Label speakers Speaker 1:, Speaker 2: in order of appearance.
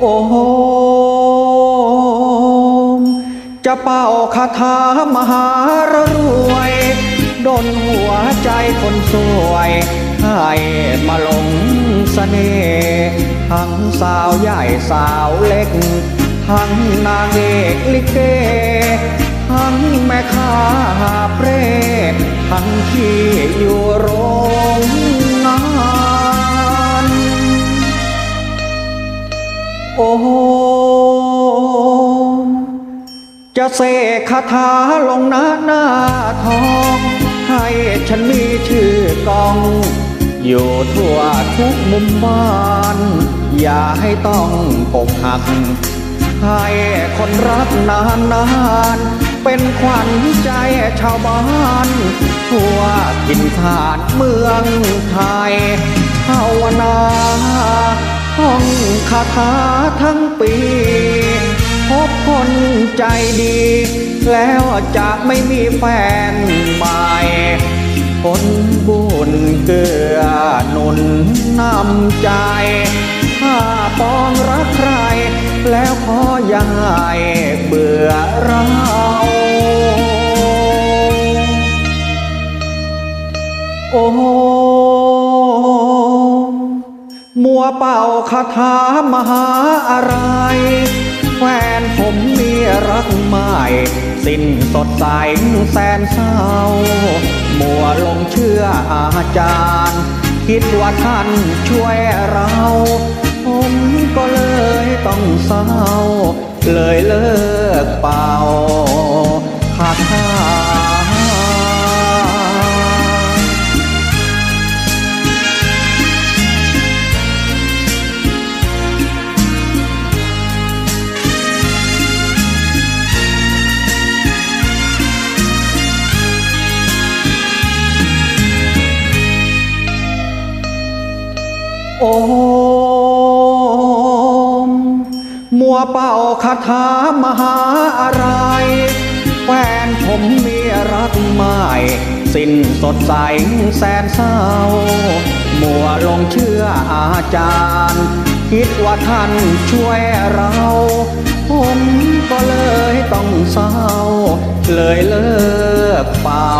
Speaker 1: โอ้โหจะเป่าคาถามหารรวยดนหัวใจคนสวย ให้มาหลงเสน่ห์ทั้งสาวใหญ่สาวเล็ก ทั้งนางเอกลิเก ทั้งแม่ค้าหาบเร่ทั้งที่อยู่โรง จะเสกคาถาลงหน้าหน้าทอง ให้ฉันมีชื่อกอง อยู่ทั่วทุกมุมบ้าน อย่าให้ต้องอกหัก ให้คนรักนานนานๆเป็นขวัญใจชาวบ้านทั่วถิ่นฐานเมืองไทยภาวนา ท่องคาถาทั้งปี พบคนใจดี แล้วจะไม่มีแฟนใหม่คนบุญเกื้อหนุนนำใจ ถ้าปองรักใคร แล้วขออย่าให้เบื่อเราโอ้ มัวเป่าคาถามหาอะไร แฟนผมมีรักใหม่ สิ้นสดใสแสนเศร้า มัวลงเชื่ออาจารย์ คิดว่าท่านช่วยเรา ผมก็เลยต้องเศร้า โอม มัวเป่าคาถามหาอะไร แฟนผมมีรักใหม่สิ้นสดใสแสนเศร้า มัวลงเชื่ออาจารย์ คิดว่าท่านช่วยเรา ผมก็เลยต้องเศร้า เลยเลิกเป่า